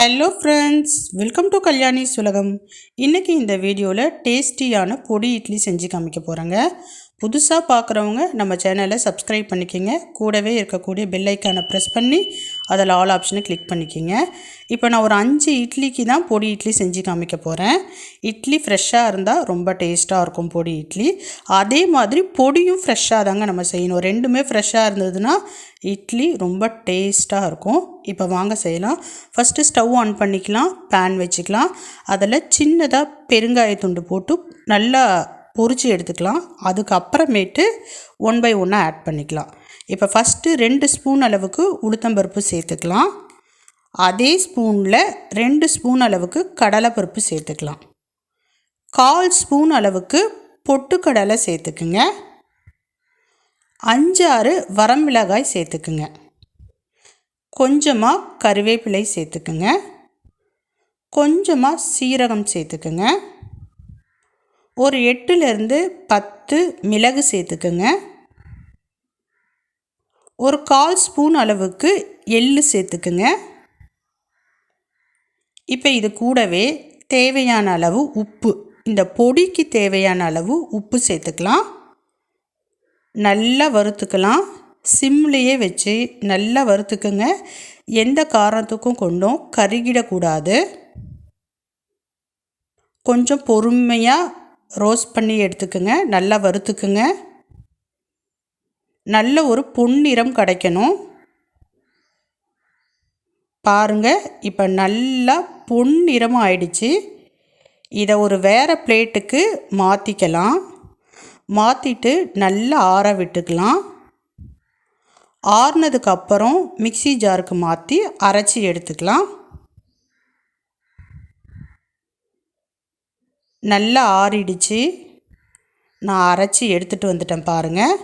Hello friends welcome to Kalyani சுலகம் இன்றைக்கி இந்த வீடியோவில் டேஸ்டியான பொடி இட்லி செஞ்சு காமிக்க போகிறேங்க புதுசாக பார்க்குறவங்க நம்ம சேனலை சப்ஸ்கிரைப் பண்ணிக்கிங்க. கூடவே இருக்கக்கூடிய பெல்லைக்கானை ப்ரெஸ் பண்ணி அதில் ஆல் ஆப்ஷனை கிளிக் பண்ணிக்கிங்க. இப்போ நான் ஒரு அஞ்சு இட்லிக்கு தான் பொடி இட்லி செஞ்சு காமிக்க போகிறேன் இட்லி ஃப்ரெஷ்ஷாக இருந்தால் ரொம்ப டேஸ்ட்டாக இருக்கும் பொடி இட்லி. அதே மாதிரி பொடியும் ஃப்ரெஷ்ஷாக தாங்க நம்ம செய்யணும். ரெண்டுமே ஃப்ரெஷ்ஷாக இருந்ததுன்னா இட்லி ரொம்ப டேஸ்ட்டாக இருக்கும். இப்போ வாங்க செய்யலாம். ஃபஸ்ட்டு ஸ்டவ் ஆன் பண்ணிக்கலாம் பேன் வச்சுக்கலாம். அதில் சின்னதாக பெருங்காயத்துண்டு போட்டு நல்லா பொரிச்சு எடுத்துக்கலாம். அதுக்கப்புறமேட்டு ஒன் பை ஒன்னாக ஆட் பண்ணிக்கலாம். இப்போ ஃபஸ்ட்டு ரெண்டு ஸ்பூன் அளவுக்கு உளுத்தம்பருப்பு சேர்த்துக்கலாம். அதே ஸ்பூனில் ரெண்டு ஸ்பூன் அளவுக்கு கடலைப்பருப்பு சேர்த்துக்கலாம். கால் ஸ்பூன் அளவுக்கு பொட்டுக்கடலை சேர்த்துக்குங்க. அஞ்சாறு வரமிளகாய் சேர்த்துக்குங்க. கொஞ்சமாக கருவேப்பிலை சேர்த்துக்குங்க. கொஞ்சமாக சீரகம் சேர்த்துக்குங்க. ஒரு எட்டுலேருந்து பத்து மிளகு சேர்த்துக்குங்க. ஒரு கால் ஸ்பூன் அளவுக்கு எள்ளு சேர்த்துக்குங்க. இப்போ இது கூடவே தேவையான அளவு உப்பு இந்த பொடிக்கு தேவையான அளவு உப்பு சேர்த்துக்கலாம். நல்லா வறுத்துக்கலாம். சிம்லேயே வச்சு நல்லா வறுத்துக்குங்க. எந்த காரணத்துக்கும் கொண்டும் கருகிடக்கூடாது. கொஞ்சம் பொறுமையாக ரோஸ்ட் பண்ணி எடுத்துக்கோங்க நல்லா வறுத்துக்குங்க. நல்ல ஒரு பொன்னிறம் கிடைக்கணும். பாருங்கள் இப்போ நல்லா பொன்னிறமாக ஆயிடுச்சு. இதை ஒரு வேறு பிளேட்டுக்கு மாற்றிக்கலாம் மாற்றிட்டு நல்லா ஆற விட்டுக்கலாம். ஆறுனதுக்கப்புறம் மிக்சி ஜாருக்கு மாற்றி அரைச்சி எடுத்துக்கலாம். நல்லா ஆறிடுச்சு. நான் அரைச்சி எடுத்துகிட்டு வந்துட்டேன் பாருங்கள்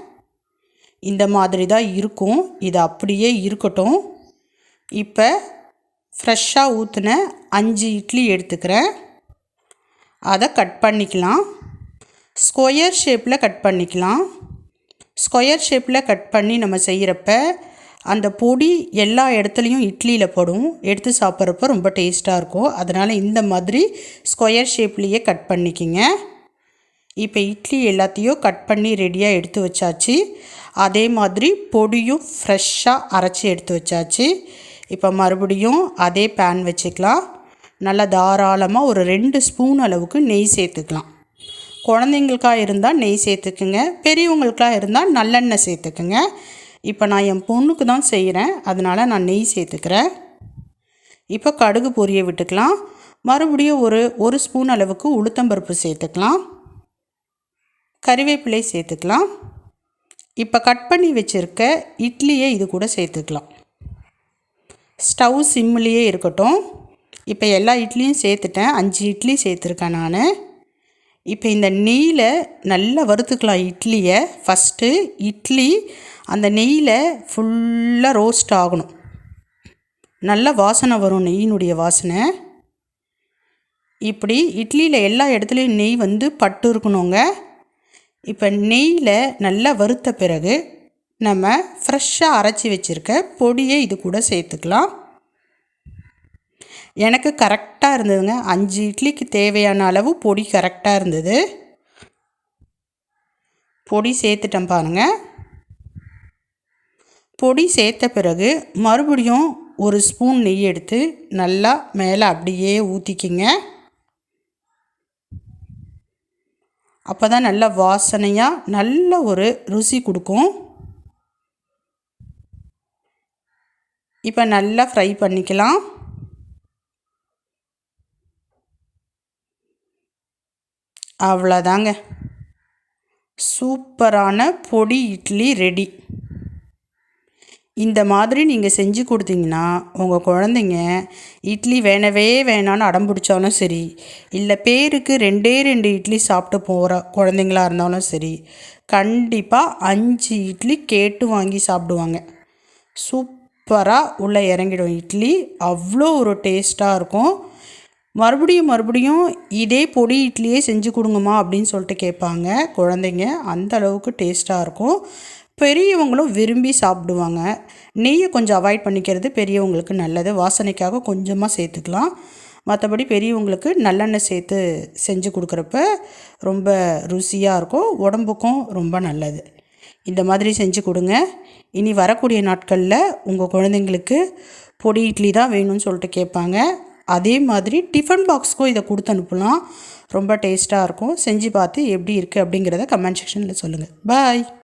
இந்த மாதிரி தான் இருக்கும். இது அப்படியே இருக்கட்டும். இப்போ ஃப்ரெஷ்ஷாக ஊற்றின அஞ்சு இட்லி எடுத்துக்கிறேன். அதை கட் பண்ணிக்கலாம். ஸ்கொயர் ஷேப்பில் கட் பண்ணிக்கலாம். ஸ்கொயர் ஷேப்பில் கட் பண்ணி நம்ம செய்கிறப்ப அந்த பொடி எல்லா இடத்துலையும் இட்லியில் படும். எடுத்து சாப்பிட்றப்ப ரொம்ப டேஸ்ட்டாக இருக்கும். அதனால் இந்த மாதிரி ஸ்கொயர் ஷேப்லேயே கட் பண்ணிக்கிங்க. இப்போ இட்லி எல்லாத்தையும் கட் பண்ணி ரெடியாக எடுத்து வச்சாச்சு. அதே மாதிரி பொடியும் ஃப்ரெஷ்ஷாக அரைச்சி எடுத்து வச்சாச்சு. இப்போ மறுபடியும் அதே பேன் வச்சுக்கலாம். நல்லா தாராளமாக ஒரு ரெண்டு ஸ்பூன் அளவுக்கு நெய் சேர்த்துக்கலாம். குழந்தைங்களுக்காக இருந்தால் நெய் சேர்த்துக்குங்க. பெரியவங்களுக்காக இருந்தால் நல்லெண்ணெய் சேர்த்துக்குங்க. இப்போ நான் என் பொண்ணுக்கு தான் செய்கிறேன் அதனால் நான் நெய் சேர்த்துக்கிறேன். இப்போ கடுகு பொரிய விட்டுக்கலாம். மறுபடியும் ஒரு ஒரு ஸ்பூன் அளவுக்கு உளுத்தம்பருப்பு சேர்த்துக்கலாம். கறிவேப்பிலை சேர்த்துக்கலாம். இப்போ கட் பண்ணி வச்சுருக்க இட்லியை இது கூட சேர்த்துக்கலாம். ஸ்டவ் சிம்மிலேயே இருக்கட்டும். இப்போ எல்லா இட்லியும் சேர்த்துட்டேன். அஞ்சு இட்லி சேர்த்துருக்கேன் நான். இப்போ இந்த நெய்யில் நல்லா வறுத்துக்கலாம் இட்லியை. ஃபஸ்ட்டு இட்லி அந்த நெய்யில் ஃபுல்லாக ரோஸ்ட் ஆகணும். நல்ல வாசனை வரும் நெய்யினுடைய வாசனை. இப்படி இட்லியில் எல்லா இடத்துலையும் நெய் வந்து பட்டு இருக்கணுங்க. இப்போ நெய்யில் நல்லா வறுத்த பிறகு நம்ம ஃப்ரெஷ்ஷாக அரைச்சி வச்சுருக்க பொடியை இது கூட சேர்த்துக்கலாம். எனக்கு கரெக்டாக இருந்ததுங்க. அஞ்சு இட்லிக்கு தேவையான அளவு பொடி கரெக்டாக இருந்தது. பொடி சேர்த்துட்டேன் பாருங்கள் பொடி சேர்த்த பிறகு மறுபடியும் ஒரு ஸ்பூன் நெய் எடுத்து நல்லா மேலே அப்படியே ஊற்றிக்கிங்க அப்போ தான் நல்ல வாசனையாக நல்ல ஒரு ருசி கொடுக்கும். இப்போ நல்லா ஃப்ரை பண்ணிக்கலாம். அவ்வளோதாங்க. சூப்பரான பொடி இட்லி ரெடி. இந்த மாதிரி நீங்கள் செஞ்சு கொடுத்தீங்கன்னா உங்கள் குழந்தைங்க இட்லி வேணவே வேணான்னு அடம் பிடிச்சாலும் சரி இல்லை பேருக்கு ரெண்டே ரெண்டு இட்லி சாப்பிட்டு போகிற குழந்தைங்களா இருந்தாலும் சரி கண்டிப்பாக அஞ்சு இட்லி கேட்டு வாங்கி சாப்பிடுவாங்க. சூப்பராக உள்ளே இறங்கிடும் இட்லி. அவ்வளோ ஒரு டேஸ்ட்டாக இருக்கும். மறுபடியும் மறுபடியும் இதே பொடி இட்லியே செஞ்சு கொடுங்கம்மா அப்படின்னு சொல்லிட்டு கேட்பாங்க குழந்தைங்க. அந்த அளவுக்கு டேஸ்ட்டாக இருக்கும். பெரியவங்களும் விரும்பி சாப்பிடுவாங்க. நெய்யை கொஞ்சம் அவாய்ட் பண்ணிக்கிறது பெரியவங்களுக்கு நல்லது. வாசனைக்காக கொஞ்சமாக சேர்த்துக்கலாம். மற்றபடி பெரியவங்களுக்கு நல்லெண்ணெய் சேர்த்து செஞ்சு கொடுக்குறப்ப ரொம்ப ருசியாக இருக்கும். உடம்புக்கும் ரொம்ப நல்லது. இந்த மாதிரி செஞ்சு கொடுங்க. இனி வரக்கூடிய நாட்களில் உங்கள் குழந்தைங்களுக்கு பொடி இட்லி தான் வேணும்னு சொல்லிட்டு கேட்பாங்க. அதே மாதிரி டிஃபன் பாக்ஸ்க்கும் இதை கொடுத்து அனுப்பலாம். ரொம்ப டேஸ்ட்டாக இருக்கும். செஞ்சு பார்த்து எப்படி இருக்குது அப்படிங்கிறத கமெண்ட் செக்ஷனில் சொல்லுங்கள் பாய்